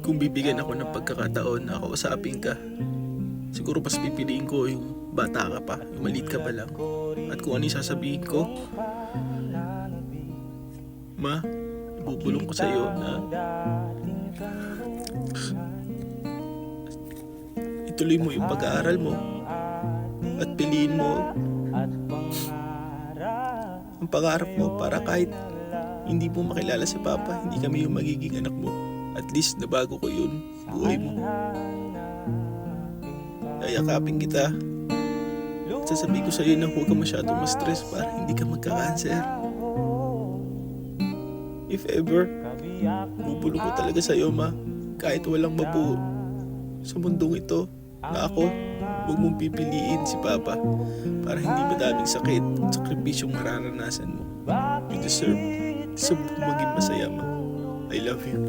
Kung bibigyan ako ng pagkakataon na kausapin ka, siguro mas pipiliin ko yung bata ka pa, yung maliit ka pa lang. At kung ano yung sasabihin ko, Ma, ibubulong ko sa iyo na ituloy mo yung pag-aaral mo at piliin mo ang pangarap mo para kahit hindi mo makilala si Papa, hindi kami yung magiging anak mo. At least nabago ko yun, buhay mo. Ayakapin kita. At sasabihin ko sa iyo na huwag ka masyadong ma-stress para hindi ka magka-cancer. If ever, bubulong ko talaga sa iyo, ma. Kahit walang mabuo sa mundong ito na ako, huwag mong pipiliin si Papa para hindi madaming sakit at sakripisyong mararanasan mo. You deserve, deserve maging masaya, ma. I love you.